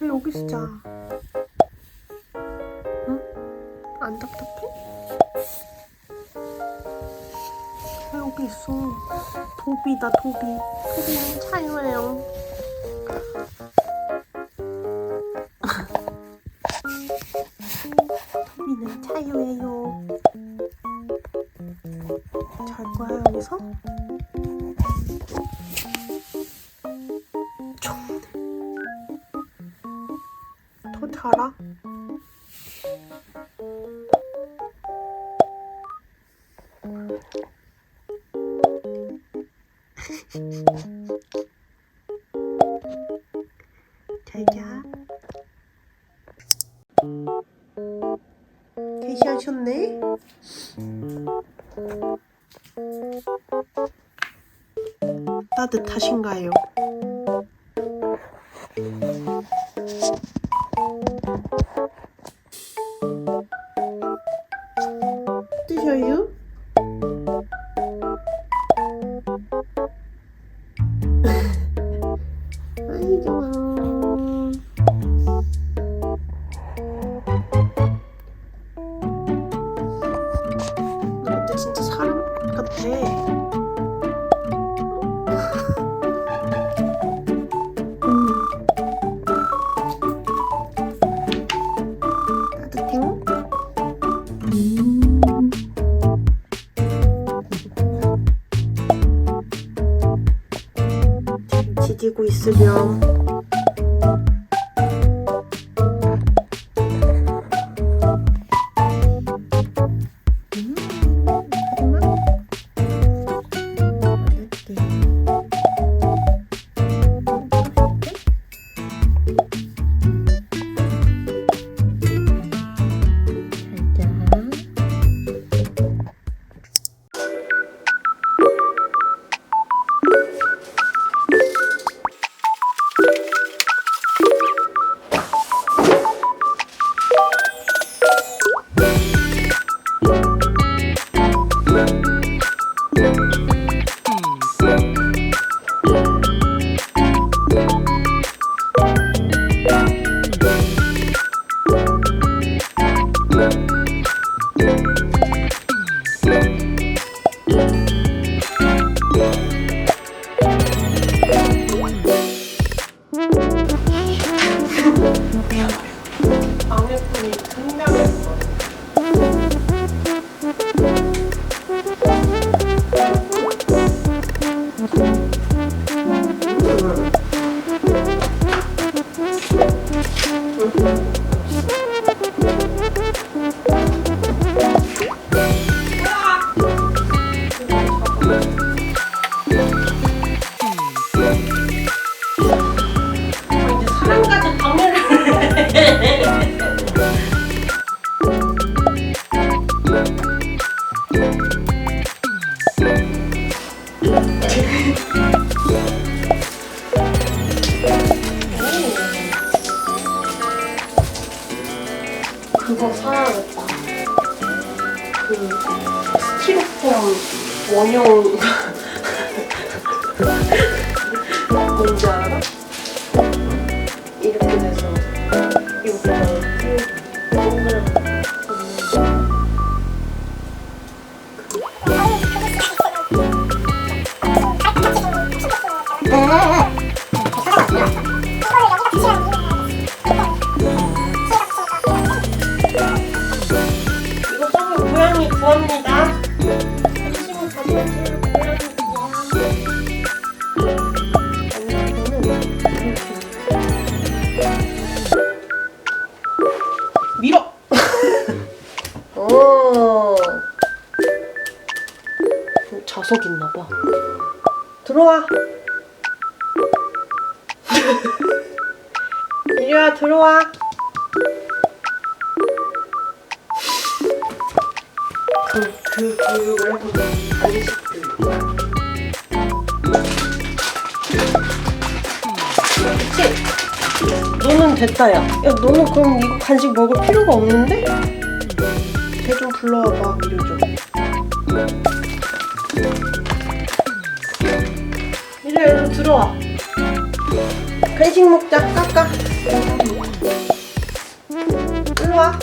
왜 여기서 자? 응? 안 답답해? 왜 여기 있어? 도비다 도비. 도비는 차요예요. 좋네. 더 자라. 잘 자. 개시하셨네. 따뜻하신가요? 지 방해 그 스티로폼 원형 뭔지 알아? 이렇게 돼서 여기다 동그랗게 이 자석 있나 봐. 들어와. 이리 와 들어와. 그, 그 교육을 간식들. 그치? 너는 됐다 야. 야 너는 그럼 이거 간식 먹을 필요가 없는데? 쟤좀 불러와봐 미리 좀. 여기로 들어와. 간식 먹자 까까. 일로 와.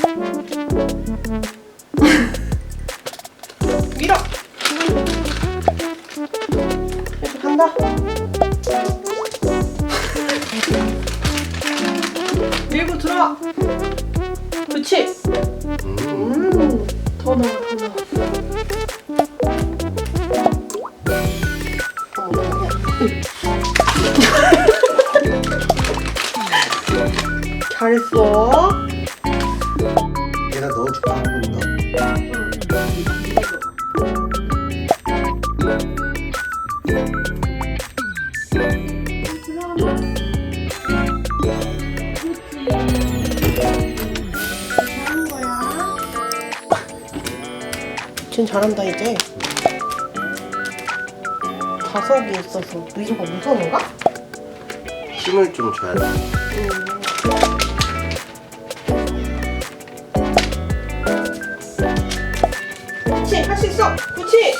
잘했어. 얘가 넣어줄까 한 번 더. 쟤 잘한다 이제. 자석이 있어서 미소가 무서운가? 힘을 좀 줘야 돼. 그 있어. 그렇지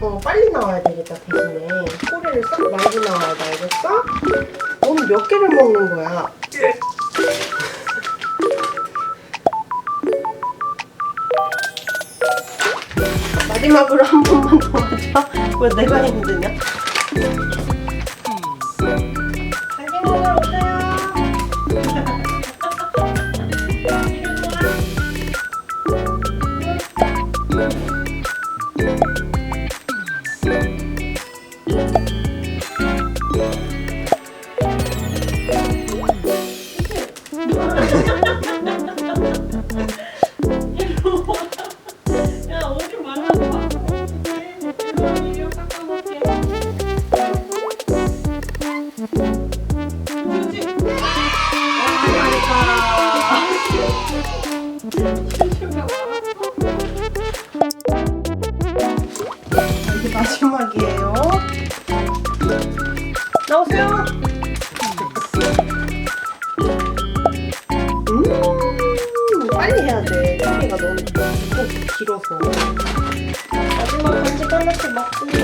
어 빨리 나와야 되겠다 대신에. 꼬리를 싹 말고 나와야 돼 알겠어? 너는 몇 개를 먹는 거야? 마지막으로 한 번만 더 하자. 왜 내가 힘드냐 나오세요. 음, 빨리 해야 돼. 소리가 너무 길어서. 마지막 반지 빨갛게 먹고.